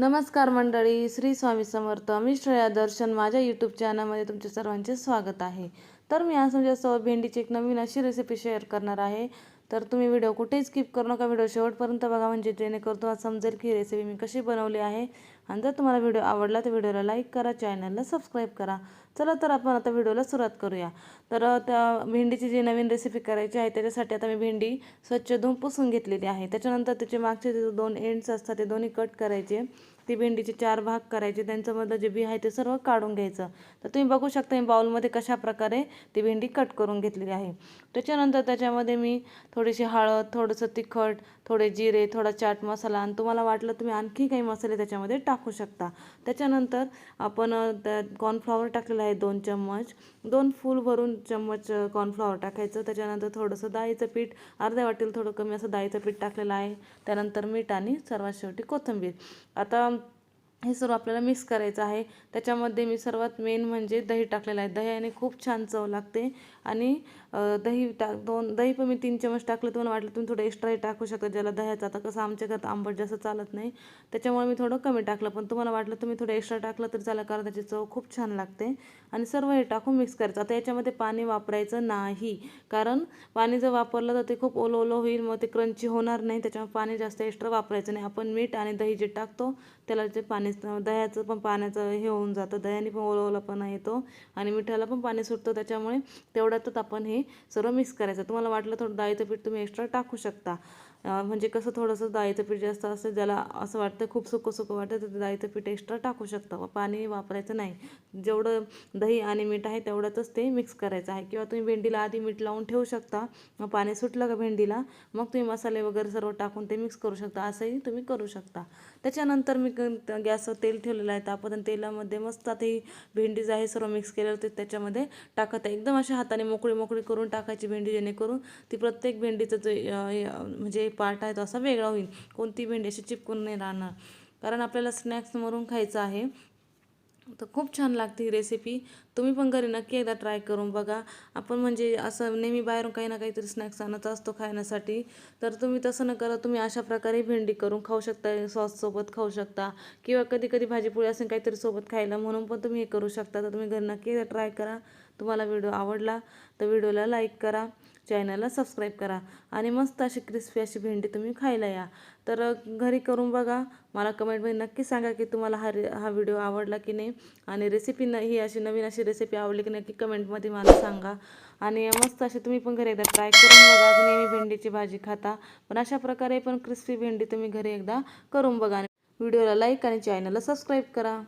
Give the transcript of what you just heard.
नमस्कार मंडळी श्री स्वामी समर्थ. मी श्रेया दर्शन. माझ्या यूट्यूब चॅनलमध्ये तुमच्या सर्वांचे स्वागत आहे. तर मी आज तुमच्यासोबत भेंडीची एक नवीन अशी रेसिपी शेअर करणार आहे. तर तुम्ही व्हिडिओ कुठेही स्किप करू नका. व्हिडिओ शेवटपर्यंत बघा. म्हणजे जेणेकरून तुम्हाला समजेल की रेसिपी मी कशी बनवली आहे. आणि जर तुम्हाला व्हिडिओ आवडला तर व्हिडिओला लाईक करा चॅनलला सबस्क्राईब करा. चला तर आपण आता व्हिडिओला सुरुवात करूया. तर त्या भेंडीची जी नवीन रेसिपी करायची आहे त्याच्यासाठी आता मी भेंडी स्वच्छ धुवून पुसून घेतलेली आहे. त्याच्यानंतर त्याचे मागचे जे दोन एंड्स असतात ते दोन्ही कट करायचे. ती भेंडीचे चार भाग करायचे. त्यांच्यामधलं जे बी आहे ते सर्व काढून घ्यायचं. तर तुम्ही बघू शकता मी बाउलमध्ये कशा प्रकारे ती भेंडी कट करून घेतलेली आहे. त्याच्यानंतर त्याच्यामध्ये मी थोडीशी हळद थोडंसं तिखट थोडे जिरे थोडा चाट मसाला आणि तुम्हाला वाटलं तुम्ही आणखी काही मसाले त्याच्यामध्ये टाक शकता. त्याच्यानंतर आपण त्यात कॉर्नफ्लॉवर टाकलेलं आहे दोन चम्मच. दोन फूल भरून चम्मच कॉर्नफ्लॉवर टाकायचं. त्याच्यानंतर थोडंसं डाळीचं पीठ अर्ध्या वाटेल थोडं कमी असं डाळीचं पीठ टाकलेलं आहे. त्यानंतर मीठ आणि सर्वात शेवटी कोथिंबीर. आता हे सर्व आपल्याला मिक्स करायचं आहे. त्याच्यामध्ये मी सर्वात मेन म्हणजे दही टाकलेलं आहे. दह्याने खूप छान चव लागते. आणि दही टाक दोन दही पण मी तीन चमच टाकलं तुम्हाला वाटलं तुम्ही थोडं एक्स्ट्राही टाकू शकता. ज्याला दह्याचं आता कसं आमच्या घरात आंबट जास्त चालत नाही. त्याच्यामुळे मी थोडं कमी टाकलं. पण तुम्हाला वाटलं तुम्ही थोडं एक्स्ट्रा टाकलं तर चालेल कारण त्याची चव खूप छान लागते. आणि सर्व हे टाकून मिक्स करायचं. आता याच्यामध्ये पाणी वापरायचं नाही. कारण पाणी जर वापरलं तर ते खूप ओलं ओलं होईल. मग ते क्रंची होणार नाही. त्याच्यामुळे पाणी जास्त एक्स्ट्रा वापरायचं नाही. आपण मीठ आणि दही जे टाकतो त्याला जे पाणी दह्याचं पण पाण्याचं हे होऊन जातं. दह्याने पण ओला पण येतो आणि मिठाला पण पाणी सुटतं. त्याच्यामुळे तेवढ्यातच आपण हे सर्व मिक्स करायचं. तुम्हाला वाटलं थोडं डाळीचं पीठ तुम्ही एक्स्ट्रा टाकू शकता. म्हणजे कसं थोडंसं डाळीचं पीठ जास्त असतं ज्याला असं वाटतं खूप सुकं सुकं वाटतं तर दाळीचं डाळीचं पीठ एक्स्ट्रा टाकू शकता. व पाणी वापरायचं नाही. जेवढं दही आणि मीठ आहे तेवढंच ते मिक्स करायचं आहे. किंवा तुम्ही भेंडीला आधी मीठ लावून ठेवू शकता. मग पाणी सुटलं का भेंडीला मग तुम्ही मसाले वगैरे सर्व टाकून ते मिक्स करू शकता. असंही तुम्ही करू शकता. त्याच्यानंतर मी गॅसवर तेल ठेवलेलं आहे. तापत तेलामध्ये मस्त आता ही भेंडी आहे सर्व मिक्स केलेलं ते त्याच्यामध्ये टाकत आहे. एकदम अशा हाताने मोकळी मोकळी करून टाकायची भेंडी जेणेकरून ती प्रत्येक भेंडीचं म्हणजे जे पार्ट आहे तो असा वेगळा होईल. कोणती भेंडी अशी चिपकून नाही राहणार. कारण आपल्याला स्नॅक्स म्हणून खायचं आहे. तर खूप छान लागते ही रेसिपी तुम्ही पण घरी नक्की एकदा ट्राय करून बघा. आपण म्हणजे असं नेहमी बाहेरून काही ना काहीतरी स्नॅक्स आणत असतो खाण्यासाठी. तर तुम्ही तसं न करा तुम्ही अशा प्रकारे भेंडी करून खाऊ शकता सॉससोबत खाऊ शकता. किंवा कधी कधी भाजीपोळी असेल काहीतरी सोबत खायला म्हणून पण तुम्ही हे करू शकता. तर तुम्ही घरी नक्की एकदा ट्राय करा. तुम्हाला व्हिडिओ आवडला तर व्हिडिओला लाईक करा. चॅनलला सबस्क्राईब करा आणि मस्त अशी क्रिस्पी अशी भेंडी तुम्ही खायला या. तर घरी करून बघा. मला कमेंटमध्ये नक्की सांगा की तुम्हाला हा रे हा व्हिडिओ आवडला की नाही? आणि रेसिपी न ही अशी नवीन अशी रेसिपी आवडली की नक्की कमेंटमध्ये मला सांगा. आणि मस्त अशी तुम्ही पण घरी एकदा ट्राय करून बघा नेहमी भेंडीची भाजी खाता. पण अशा प्रकारे पण क्रिस्पी भेंडी तुम्ही घरी एकदा करून बघा. व्हिडिओला लाईक आणि चॅनलला सबस्क्राईब करा.